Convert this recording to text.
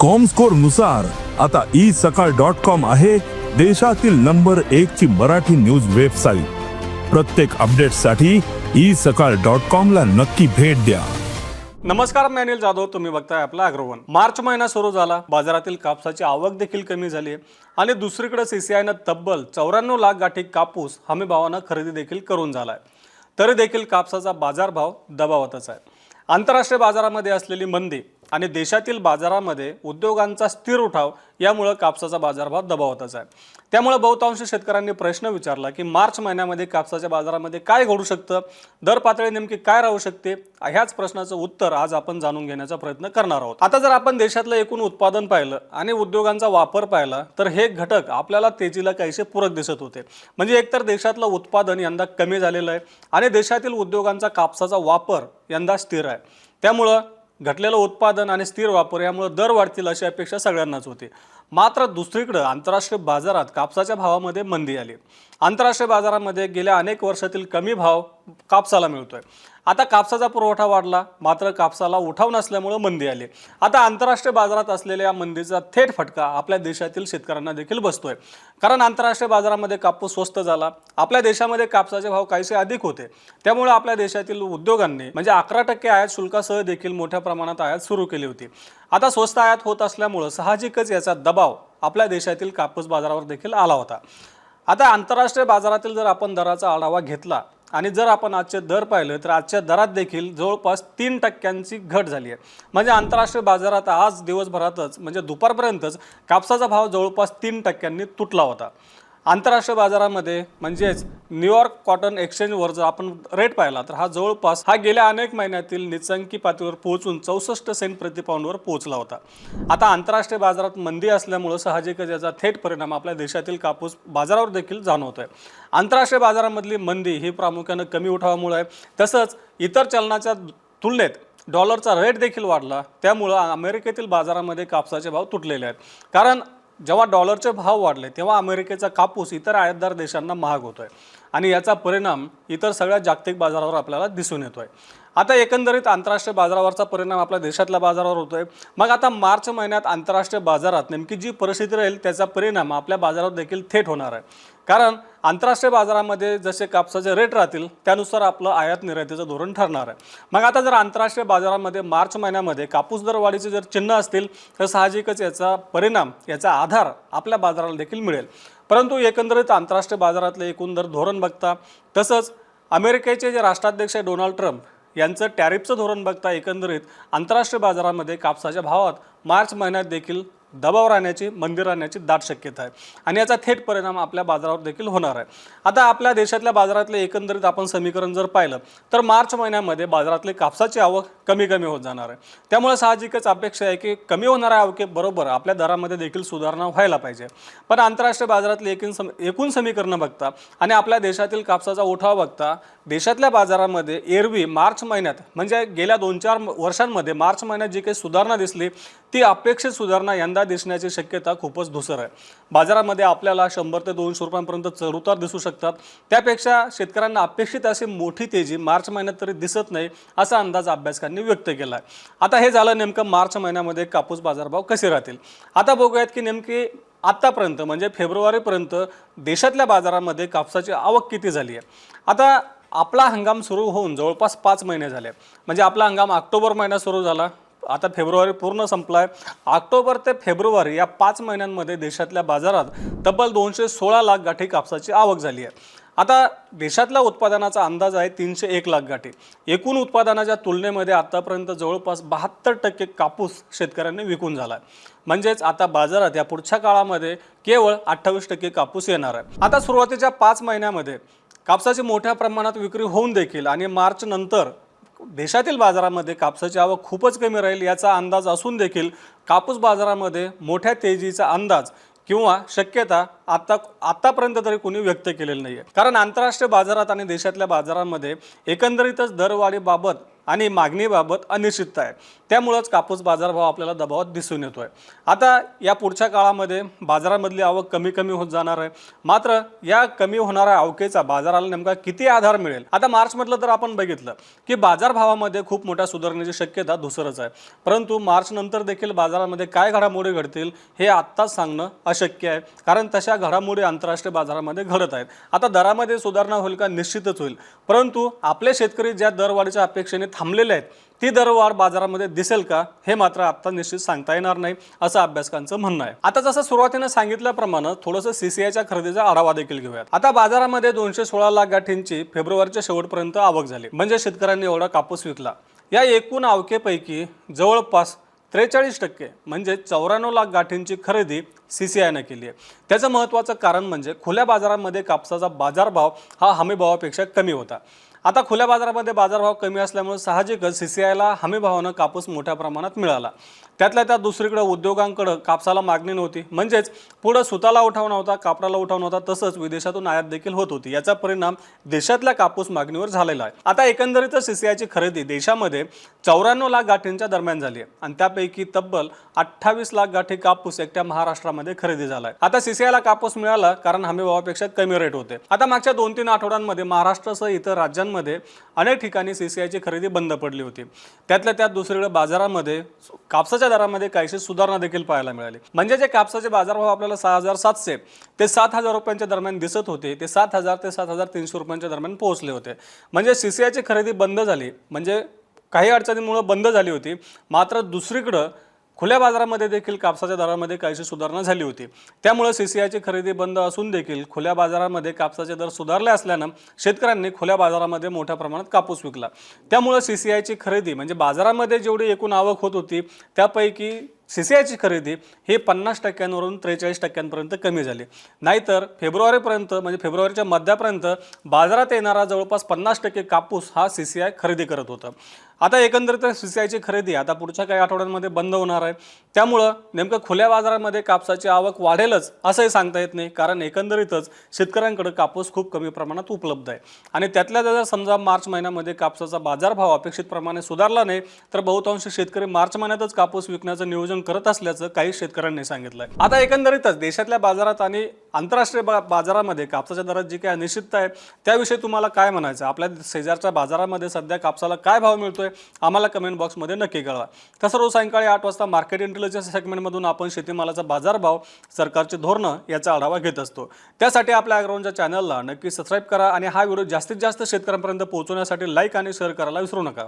कॉमस्कोरनुसार आता E Sakal dot com आहे देशातील नंबर एक ची मराठी न्यूज वेबसाईट प्रत्येक अपडेटसाठी ई सकाळ डॉट कॉम ला नक्की भेट द्या. नमस्कार मी अनिल जाधव. तुम्ही बघताय आपला अग्रवन. मार्च महिना सुरू झाला. बाजारातील कापसाची आवक देखील कमी झाली आहे. आणि दुसरीकडे सीसीआयनं तब्बल चौऱ्याण्णव लाख गाठी कापूस हमी भावानं खरेदी देखील करून झालाय. तरी देखील कापसाचा बाजारभाव दबावतच आहे. आंतरराष्ट्रीय बाजारामध्ये असलेली मंदी आणि देशातील बाजारामध्ये उद्योगांचा स्थिर उठाव यामुळं कापसाचा बाजारभाव दबावतच आहे. त्यामुळे बहुतांश शेतकऱ्यांनी प्रश्न विचारला की मार्च महिन्यामध्ये कापसाच्या बाजारामध्ये काय घडू शकतं? दर पातळी नेमकी काय राहू शकते? ह्याच प्रश्नाचं उत्तर आज आपण जाणून घेण्याचा प्रयत्न करणार आहोत. आता जर आपण देशातलं एकूण उत्पादन पाहिलं आणि उद्योगांचा वापर पाहिला तर हे घटक आपल्याला तेजीला काहीसे पूरक दिसत होते. म्हणजे एकतर देशातलं उत्पादन यंदा कमी झालेलं आहे आणि देशातील उद्योगांचा कापसाचा वापर यंदा स्थिर आहे. त्यामुळं घटलेलं उत्पादन आणि स्थिर वापर यामुळे दर वाढतील अशी अपेक्षा सगळ्यांनाच होती. मात्र दुसरीकडं आंतरराष्ट्रीय बाजारात कापसाच्या भावामध्ये मंदी आली. आंतरराष्ट्रीय बाजारामध्ये गेल्या अनेक वर्षातील कमी भाव कापसाला मिळतोय. आता कापसाचा पुरवठा वाढला मात्र कापसाला उठाव नसल्यामुळं मंदी आली. आता आंतरराष्ट्रीय बाजारात असलेल्या या मंदीचा थेट फटका आपल्या देशातील शेतकऱ्यांना देखील बसतोय. कारण आंतरराष्ट्रीय बाजारामध्ये कापूस स्वस्त झाला. आपल्या देशामध्ये कापसाचे भाव काहीसे अधिक होते. त्यामुळे आपल्या देशातील उद्योगांनी म्हणजे अकरा टक्के आयात शुल्कासह देखील मोठ्या प्रमाणात आयात सुरू केली होती. आता स्वस्त आयात होत असल्यामुळं साहजिकच याचा दबाव आपल्या देशातील कापूस बाजारावर देखील आला होता. आता आंतरराष्ट्रीय बाजारातील जर आपण दराचा आढावा घेतला आणि जर आपण आजचे दर पाहिले तर आजच्या दरात देखील जवळपास तीन टक्क्यांची घट झाली आहे. म्हणजे आंतरराष्ट्रीय बाजारात आज दिवसभरातच म्हणजे दुपारपर्यंतच कापसाचा भाव जवळपास तीन टक्क्यांनी तुटला होता. आंतरराष्ट्रीय बाजारामध्ये म्हणजेच न्यूयॉर्क कॉटन एक्सचेंजवर जर आपण रेट पाहिला तर हा जवळपास हा गेल्या अनेक महिन्यातील निचंकी पातळीवर पोहोचून चौसष्ट सेंट प्रतिपाऊंडवर पोहोचला होता. आता आंतरराष्ट्रीय बाजारात मंदी असल्यामुळं साहजिकच याचा थेट परिणाम आपल्या देशातील कापूस बाजारावर देखील जाणवतोय. आंतरराष्ट्रीय बाजारामधली मंदी ही प्रामुख्यानं कमी उठावामुळे आहे. तसंच इतर चलनाच्या तुलनेत डॉलरचा रेट देखील वाढला. त्यामुळं अमेरिकेतील बाजारामध्ये कापसाचे भाव तुटलेले आहेत. कारण जेव्हा डॉलरचे भाव वाढले तेव्हा अमेरिकेचा कापूस इतर आयातदार देशांना महाग होतोय. आणि याचा परिणाम इतर सगळ्या जागतिक बाजारावर आपल्याला दिसून येतोय. आता एकंदरीत आंतरराष्ट्रीय बाजारावरचा परिणाम आपल्या देशातल्या बाजारावर होतोय. मग आता मार्च महिन्यात आंतरराष्ट्रीय बाजारात नेमकी जी परिस्थिती राहील त्याचा परिणाम आपल्या बाजारावर देखील थेट होणार आहे. कारण आंतरराष्ट्रीय बाजारामध्ये जसे कापसाचे रेट राहतील त्यानुसार आपलं आयात निर्यातीचं धोरण ठरणार आहे. मग आता जर आंतरराष्ट्रीय बाजारामध्ये मार्च महिन्यामध्ये कापूस दरवाढीचे जर चिन्ह असतील तर साहजिकच याचा परिणाम याचा आधार आपल्या बाजाराला देखील मिळेल. परंतु एकंदरीत आंतरराष्ट्रीय बाजारातले एकूण दर धोरण बघता तसंच अमेरिकेचे जे राष्ट्राध्यक्ष आहे डोनाल्ड ट्रम्प यांचं टॅरिफचं धोरण बघता एकंदरीत आंतरराष्ट्रीय बाजारामध्ये कापसाच्या भावात मार्च महिन्यात देखील दबाव राहण्याची मंदी राहण्याची दाट शक्यता आहे. आणि याचा थेट परिणाम आपल्या बाजारावर देखील होणार आहे. आता आपल्या देशातल्या बाजारातले एकंदरीत आपण समीकरण जर पाहिलं तर मार्च महिन्यामध्ये बाजारातले कापसाची आवक कमी कमी होत जाणार आहे. त्यामुळे साहजिकच अपेक्षा आहे की कमी होणाऱ्या आवकेबरोबर आपल्या दरामध्ये देखील सुधारणा व्हायला पाहिजे. पण आंतरराष्ट्रीय बाजारातले एकूण सम एकूण समीकरणं बघता आणि आपल्या देशातील कापसाचा उठाव बघता देशातल्या बाजारामध्ये एरवी मार्च महिन्यात म्हणजे गेल्या दोन चार वर्षांमध्ये मार्च महिन्यात जी काही सुधारणा दिसली ती अपेक्षित सुधारणा यंदा दिसण्याची शक्यता खूपच धुसर आहे. बाजारामध्ये आपल्याला शंभर ते दोनशे रुपयांपर्यंत चढउतार दिसू शकतात. त्यापेक्षा शेतकऱ्यांना अपेक्षित अशी मोठी तेजी मार्च महिन्यात तरी दिसत नाही असा अंदाज अभ्यासकांनी व्यक्त केला आहे आता हे झालं नेमकं मार्च महिन्यामध्ये कापूस बाजारभाव कसे राहतील? आता बघूयात की नेमकी आत्तापर्यंत म्हणजे फेब्रुवारीपर्यंत देशातल्या बाजारामध्ये कापसाची आवक किती झाली आहे? आता आपला हंगाम सुरू होऊन जवळपास पाच महिने झाले. म्हणजे आपला हंगाम ऑक्टोबर महिना सुरू झाला. आता फेब्रुवारी पूर्ण संपला आहे ऑक्टोबर ते फेब्रुवारी या पाच महिन्यांमध्ये देशातल्या बाजारात तब्बल दोनशे सोळा लाख गाठी कापसाची आवक झाली आहे. आता देशातल्या उत्पादनाचा अंदाज आहे तीनशे एक लाख गाठी. एकूण उत्पादनाच्या तुलनेमध्ये आतापर्यंत जवळपास बहात्तर टक्के कापूस शेतकऱ्यांनी विकून झाला आहे म्हणजेच आता बाजारात या पुढच्या काळामध्ये केवळ अठ्ठावीस टक्के कापूस येणार आहे. आता सुरुवातीच्या पाच महिन्यामध्ये कापसाची मोठ्या प्रमाणात विक्री होऊन देखील आणि मार्च नंतर देशातील बाजारामध्ये कापसाची आवक खूपच कमी राहील याचा अंदाज असून देखील कापूस बाजारामध्ये मोठ्या तेजीचा अंदाज किंवा शक्यता आता आतापर्यंत तरी कोणी व्यक्त केलेली नाही आहे कारण आंतरराष्ट्रीय बाजारात आणि देशातल्या बाजारामध्ये एकंदरीतच दरवाढीबाबत आणि मागणीबाबत अनिश्चितता आहे. त्यामुळंच कापूस बाजारभाव आपल्याला दबावात दिसून येतो आहे आता या पुढच्या काळामध्ये बाजारामधली आवक कमी कमी होत जाणार आहे. मात्र या कमी होणाऱ्या आवकेचा बाजाराला नेमका किती आधार मिळेल? आता मार्चमधलं तर आपण बघितलं की बाजारभावामध्ये खूप मोठ्या सुधारणेची शक्यता दुसरंच आहे. परंतु मार्च नंतर देखील बाजारामध्ये काय घडामोडी घडतील हे आत्ताच सांगणं अशक्य आहे. कारण तशा घडामोडी आंतरराष्ट्रीय बाजारामध्ये घडत आहेत. आता दरामध्ये सुधारणा होईल का? निश्चितच होईल. परंतु आपले शेतकरी ज्या दरवाढीच्या अपेक्षेने थांबलेले आहेत. ती दरवाढ बाजारामध्ये दिसेल का हे मात्र आता निश्चित सांगता येणार नाही असं अभ्यासकांचं म्हणणं आहे. आता जसं सुरुवातीनं सांगितल्याप्रमाणे थोडंसं सीसीआयच्या खरेदीचा आढावा देखील घेऊयात. आता बाजारामध्ये दोनशे सोळा लाख गाठींची फेब्रुवारीच्या शेवटपर्यंत आवक झाली. म्हणजे शेतकऱ्यांनी एवढा कापूस विकला. या एकूण आवकेपैकी जवळपास त्रेचाळीस टक्के म्हणजे चौऱ्याण्णव लाख गाठींची खरेदी सी सी आयनं केली आहे. त्याचं महत्त्वाचं कारण म्हणजे खुल्या बाजारामध्ये कापसाचा बाजारभाव हा हमीभावापेक्षा कमी होता. आता खुल्या बाजारामध्ये बाजारभाव कमी असल्यामुळे साहजिकच सी सी आयला हमीभावानं कापूस मोठ्या प्रमाणात मिळाला. त्यातल्या त्यात दुसरीकडे उद्योगांकडं कापसाला मागणी नव्हती. म्हणजेच पुढं सुताला उठाव नव्हता कापडाला उठाव नव्हता तसंच विदेशातून आयात देखील होत होती. याचा परिणाम देशातल्या कापूस मागणीवर झालेला आहे. आता एकंदरीतच सी सी आयची खरेदी देशामध्ये चौऱ्याण्णव लाख गाठींच्या दरम्यान झाली आहे. आणि त्यापैकी तब्बल अठ्ठावीस लाख गाठी कापूस एकट्या महाराष्ट्रामध्ये खरेदी झालाय. आता सीसीआयला कापूस मिळाला कारण हमी भावापेक्षा कमी रेट होते. आता मागच्या दोन तीन आठवड्यांमध्ये महाराष्ट्रासह इतर राज्यांमध्ये अनेक ठिकाणी सी सी आयची खरेदी बंद पडली होती. त्यातल्या त्यात दुसरीकडे बाजारामध्ये कापसाच्या दरामध्ये काहीशी सुधारणा देखील पाहायला मिळाली. म्हणजे जे कापसाचे बाजारभाव आपल्याला सहा हजार सातशे ते सात हजार रुपयांच्या दरम्यान दिसत होते ते सात हजार ते सात हजार तीनशे रुपयांच्या दरम्यान पोहोचले होते. म्हणजे सी सी आयची खरेदी बंद झाली. म्हणजे काही अडचणींमुळे बंद झाली होती. मात्र दुसरीकडं खुल्या बाजारामध्ये देखील कापसाच्या दरामध्ये काहीशी सुधारणा झाली होती. त्यामुळे सी सी आयची खरेदी बंद असून देखील खुल्या बाजारामध्ये कापसाचे दर सुधारले असल्यानं शेतकऱ्यांनी खुल्या बाजारामध्ये मोठ्या प्रमाणात कापूस विकला. त्यामुळे सी सी आयची खरेदी म्हणजे बाजारामध्ये जेवढी एकूण आवक होत होती त्यापैकी सी सी आयची खरेदी ही पन्नास टक्क्यांवरून त्रेचाळीस टक्क्यांपर्यंत कमी झाली. नाहीतर फेब्रुवारीपर्यंत म्हणजे फेब्रुवारीच्या मध्यापर्यंत बाजारात येणारा जवळपास पन्नास टक्के कापूस हा सी सी आय खरेदी करत होता. आता एकंदरीत सी सी आयची खरेदी आता पुढच्या काही आठवड्यांमध्ये बंद होणार आहे. त्यामुळं नेमकं खुल्या बाजारामध्ये कापसाची आवक वाढेलच असंही सांगता येत नाही कारण एकंदरीतच शेतकऱ्यांकडे कापूस खूप कमी प्रमाणात उपलब्ध आहे. आणि त्यातल्या जर समजा मार्च महिन्यामध्ये कापसाचा बाजारभाव अपेक्षित प्रमाणे सुधारला नाही तर बहुतांश शेतकरी मार्च महिन्यातच कापूस विकण्याचं नियोजन करत असल्याचं काही शेतकऱ्यांनी सांगितलं आहे आता एकंदरीतच देशातल्या बाजारात आणि आंतरराष्ट्रीय बा बाजारामध्ये कापसाच्या दरात जी काही अनिश्चितता आहे त्याविषयी तुम्हाला काय म्हणायचं? आपल्या शेजारच्या बाजारामध्ये सध्या कापसाला काय भाव मिळतोय? आम्हाला कमेंट बॉक्समध्ये नक्की कळवा. तसं रोज सायंकाळी आठ वाजता मार्केट इंटेलिजन्स सेगमेंटमधून आपण शेतीमालाचा बाजारभाव सरकारचे धोरणं याचा आढावा घेत असतो. त्यासाठी आपल्या अग्रवनच्या चॅनलला नक्की सबस्क्राईब करा आणि हा व्हिडिओ जास्तीत जास्त शेतकऱ्यांपर्यंत पोहोचवण्यासाठी लाईक आणि शेअर करायला विसरू नका.